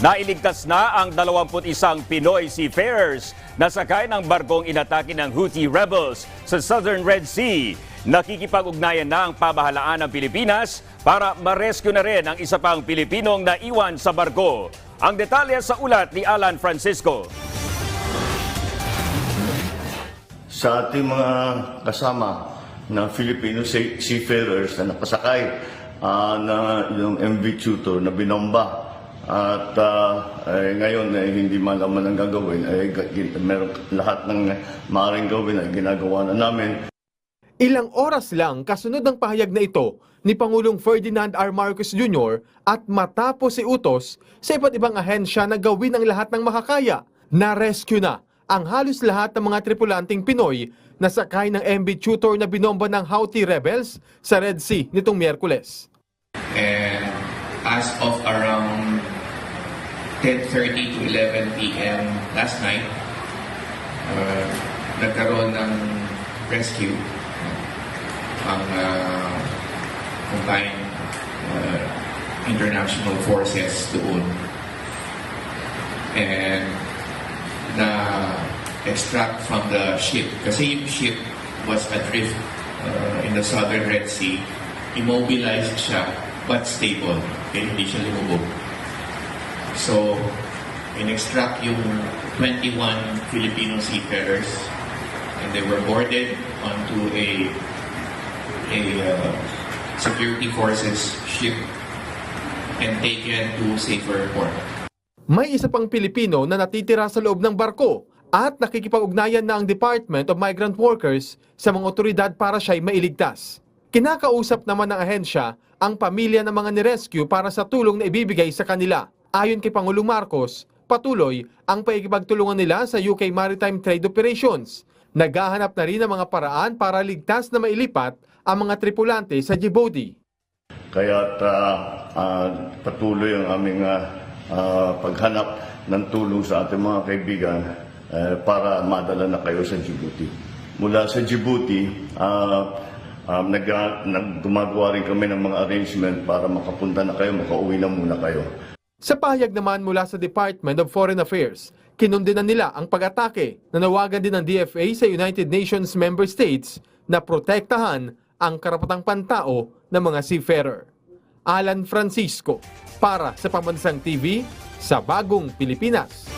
Nailigtas na ang 21 Pinoy seafarers na sakay ng barkong inatake ng Houthi rebels sa Southern Red Sea. Nakikipag-ugnayan na ang pamahalaan ng Pilipinas para ma-rescue na rin ang isa pang Pilipinong naiwan sa barko. Ang detalye sa ulat ni Alan Francisco. sa ating mga kasama na Filipino sea- seafarers na nakasakay ah, na yung MV Tutor na binomba at ah, eh, ngayon eh, hindi malaman ang gagawin ay eh, meron lahat ng maaaring gawin ay ginagawa na namin Ilang oras lang kasunod ng pahayag na ito ni Pangulong Ferdinand R. Marcos Jr. at matapos si utos sa iba't ibang ahensya na gawin ang lahat ng makakaya. Na-rescue na ang halos lahat ng mga tripulanting Pinoy na sakay ng MV Tutor na binomba ng Houthi rebels sa Red Sea nitong Miyerkules. And as of around 10.30 to 11 p.m. last night, uh, nagkaroon ng rescue ang uh, combined uh, international forces doon. And na extract from the ship. Kasi yung ship was adrift uh, in the southern Red Sea. Immobilized siya, but stable. Okay, hindi siya lumubog. So, in-extract yung 21 Filipino seafarers and they were boarded onto a a uh, security forces ship and taken to safer port. May isa pang Pilipino na natitira sa loob ng barko at nakikipag-ugnayan na ang Department of Migrant Workers sa mga otoridad para siya'y mailigtas. Kinakausap naman ng ahensya ang pamilya ng mga nirescue para sa tulong na ibibigay sa kanila. Ayon kay Pangulong Marcos, patuloy ang paikipagtulungan nila sa UK Maritime Trade Operations. Naghahanap na rin ng mga paraan para ligtas na mailipat ang mga tripulante sa Djibouti. Kaya patuloy ang aming ah, ah, paghanap ng tulong sa ating mga kaibigan eh, para madala na kayo sa Djibouti. Mula sa Djibouti, ah, um, nag, nag, gumagawa rin kami ng mga arrangement para makapunta na kayo, makauwi na muna kayo. Sa pahayag naman mula sa Department of Foreign Affairs, kinundinan nila ang pag-atake na nawagan din ng DFA sa United Nations member states na protektahan ang karapatang pantao ng mga seafarer. Alan Francisco para sa Pambansang TV sa Bagong Pilipinas.